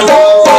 वाचव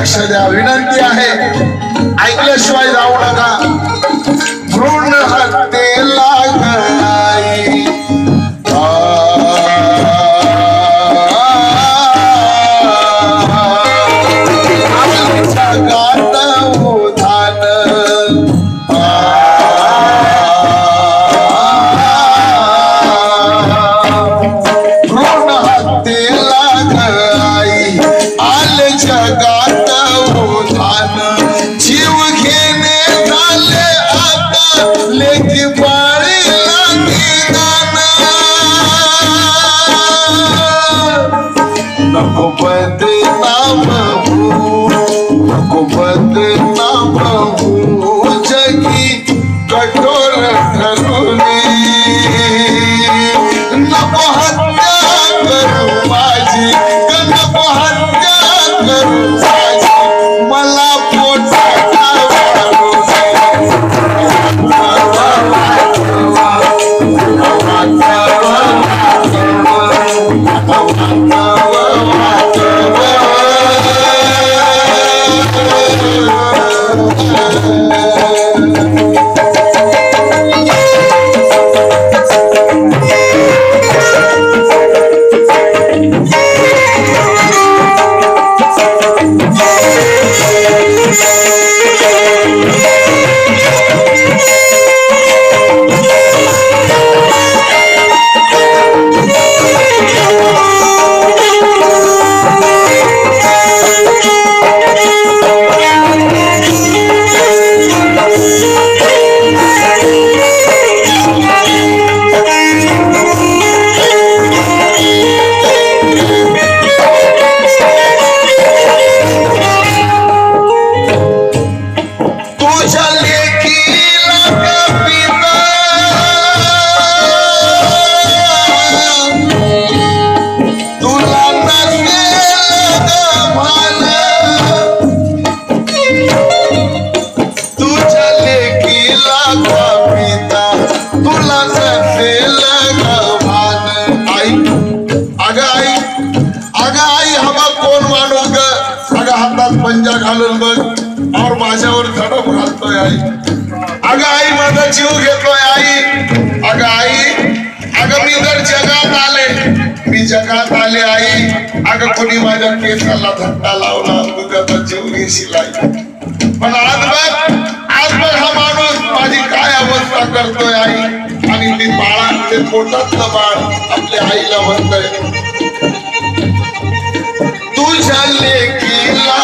लक्ष द्या. विनंती आहे. ऐकल्याशिवाय जाऊ नका. नको लेकीला कविता तुला नसेल भान आई अगं आई अगं आई हवा कोण माणूस ग अगं हातात पंजा घालून बघ और माझ्यावर झडप घालतोय आई अगं आई माझा जीव घेतोय आई अगं आई अगं मी जर जगात आले मी जगात आले आई अगं कोणी माझ्या केसाला धक्का लावला तू त्याचा जीव घेशील आई पण आज बघ काय करतोय आई. आणि ती बाळा ते पोटातलं बाळ आपल्या आईला म्हणतंय. तुझ्या लेकीला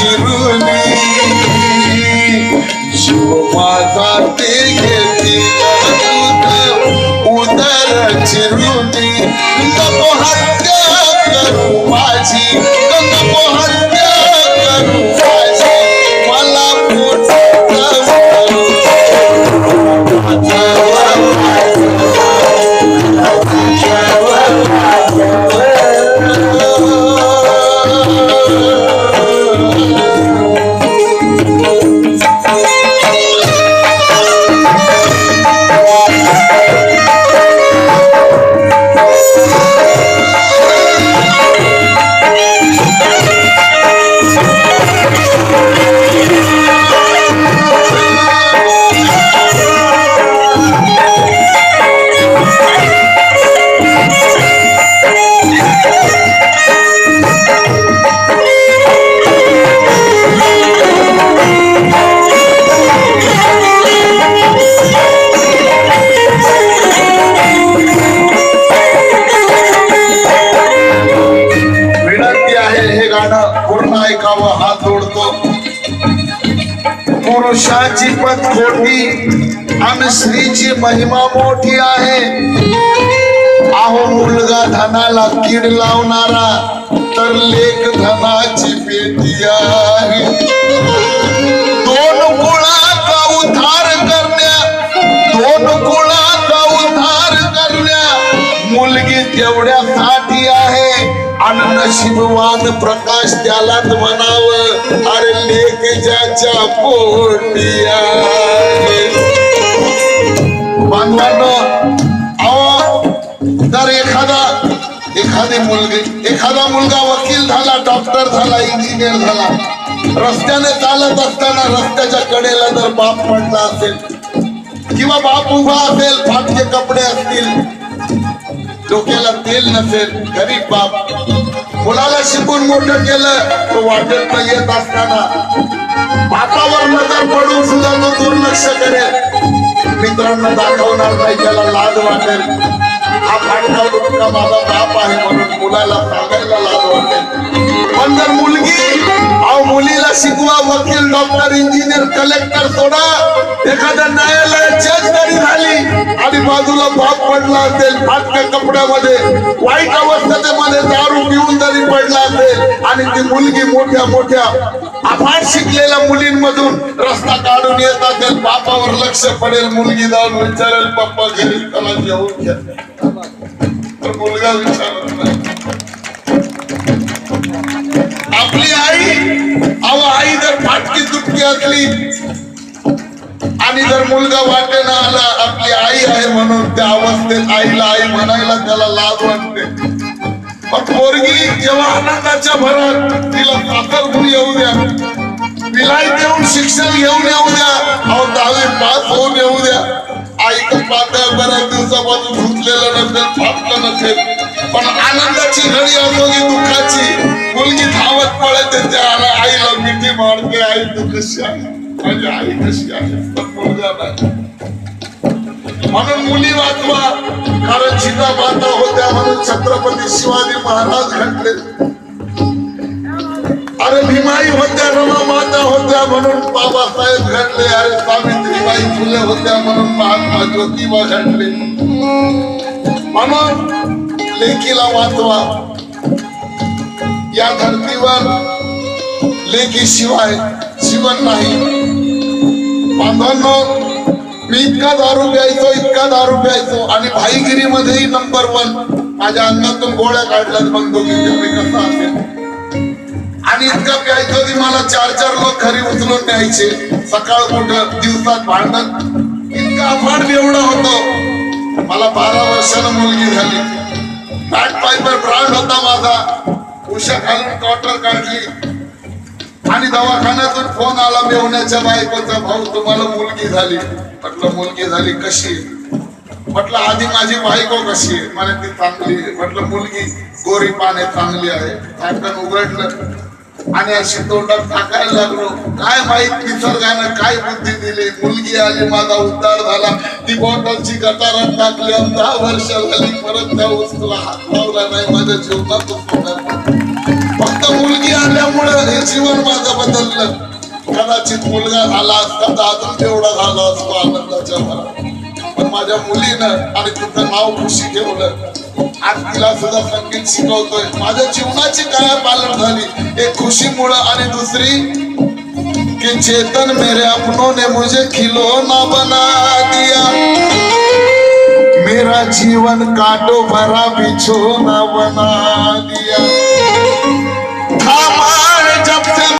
Brasil. पुरुषाची पत खोटी आणि स्त्रीची महिमा मोठी आहे. आहो मुलगा धनाला कीड लावणारा तर लेख धनाची पेटी आहे. दोन कुळाचा उद्धार करण्या दोन कुळाचा उद्धार करण्या. मुलगी तेवढ्यासाठी आणि प्रकाश त्यालाच म्हणावं अरे लेख ज्याच्या पोटी अहो जर एखादा एखादी मुलगी एखादा मुलगा वकील झाला डॉक्टर झाला इंजिनियर झाला रस्त्याने चालत असताना रस्त्याच्या कडेला जर बाप पडला असेल किंवा बाप उभा असेल फाटके कपडे असतील डोक्याला तेल नसेल गरीब बाप. मुलाला शिकून मोठं केलं तो वाटेत येत असताना. बापावर नजर पडून सुद्धा तो दुर्लक्ष करेल. मित्रांना दाखवणार नाही त्याला लाज वाटेल. हा फाटका माझा बाप आहे म्हणून मुलाला सांगायला लाज वाटेल. पण जर मुलगी शिकवा वकील डॉक्टर इंजिनियर कलेक्टर सोडा. एखाद्या न्यायालयात जज जरी झाली आणि बाजूला भाग पडला असेल फाटक्या कपड्यामध्ये वाईट अवस्थेमध्ये दारू पिऊन जरी पडला असेल आणि ती मुलगी मोठ्या मोठ्या अफाट शिकलेल्या मुलींमधून रस्ता काढून येत असेल बापावर लक्ष पडेल मुलगी जाऊन विचारेल पप्पा घरी त्याला जेवून घ्या. तर मुलगा विचारत नाही. आपली आई अहो आई जर फाटकी तुटकी असली आणि जर मुलगा वाटेना आला आपली आई आहे म्हणून त्या अवस्थेत आईला आई म्हणायला त्याला लाज वाटते. पण पोरगी जेव्हा आनंदाच्या भरात तिला सासरभूर येऊ द्या. विलाई देऊन शिक्षण घेऊन येऊ द्या. अहो दहावी पास होऊन येऊ द्या. आईचं पातळ बऱ्याच दिवसापासून धुतलेलं नसेल फाटलं नसेल. पण आनंदाची आईला मिठी मारते आई तू कशी आहे माझी आई कशी आहे पण मुलगा नाही म्हणून मुली वाचवा कारण सीता माता होत्या म्हणून छत्रपती शिवाजी महाराज घडले अरे भीमाई होत्या रमा माता होत्या म्हणून बाबासाहेब घडले अरे सावित्रीबाई फुले होत्या म्हणून महात्मा ज्योतिबा घडले म्हणून लेखीला वाचवा या धर्तीवर लेखी शिवाय जीवन नाही. बांधवांनो मी इतका दारू प्यायचो इतका दारू प्यायचो आणि भाईगिरीमध्येही नंबर वन माझ्या अंगातून गोळ्या काढल्यात मग दोघी मी कसा असेल? आणि इतका प्यायचो की मला चार चार लोक घरी उचलून न्यायचे. सकाळ कुठं? दिवसात भांडत इतका अफाट एवढा होतो. मला बारा वर्षानं मुलगी झाली. बॅट पायपर ब्रांड होता माझा. उशा घालून कॉटर काढली. आणि दवाखान्यातून फोन आला मेवण्याच्या बायकोचा भाऊ तुम्हाला मुलगी झाली. म्हटलं मुलगी झाली कशी? म्हटलं आधी माझी बायको कशी आहे? मला ती चांगली म्हटलं मुलगी गोरी पाने चांगली आहे. झाकण उघडलं. आणि अशी तोंडात टाकायला लागलो. काय माहीत निसर्गानं काय बुद्धी दिली? मुलगी आली माझा उद्धार झाला. ती बॉटलची गटारात टाकली. आणि दहा वर्ष झाली परत त्या वस्तूला हात लावला नाही. माझ्या जीवनात फक्त मुलगी आल्यामुळं हे जीवन माझं बदललं. कदाचित मुलगा झाला असता तर अजून तेवढा झाला असतो आनंदाच्या भरात. पण माझ्या मुलीनं आणि तिचं नाव खुशी ठेवलं. आज तिला सुद्धा संगीत शिकवतोय. माझ्या जीवनाची काय पालन झाली. एक खुशीमुळं आणि दुसरी कि चेतन मेरे अपनों ने मुझे खिलौना बना दिया. मेरा जीवन काटो भरा बिछोना बना दिया. la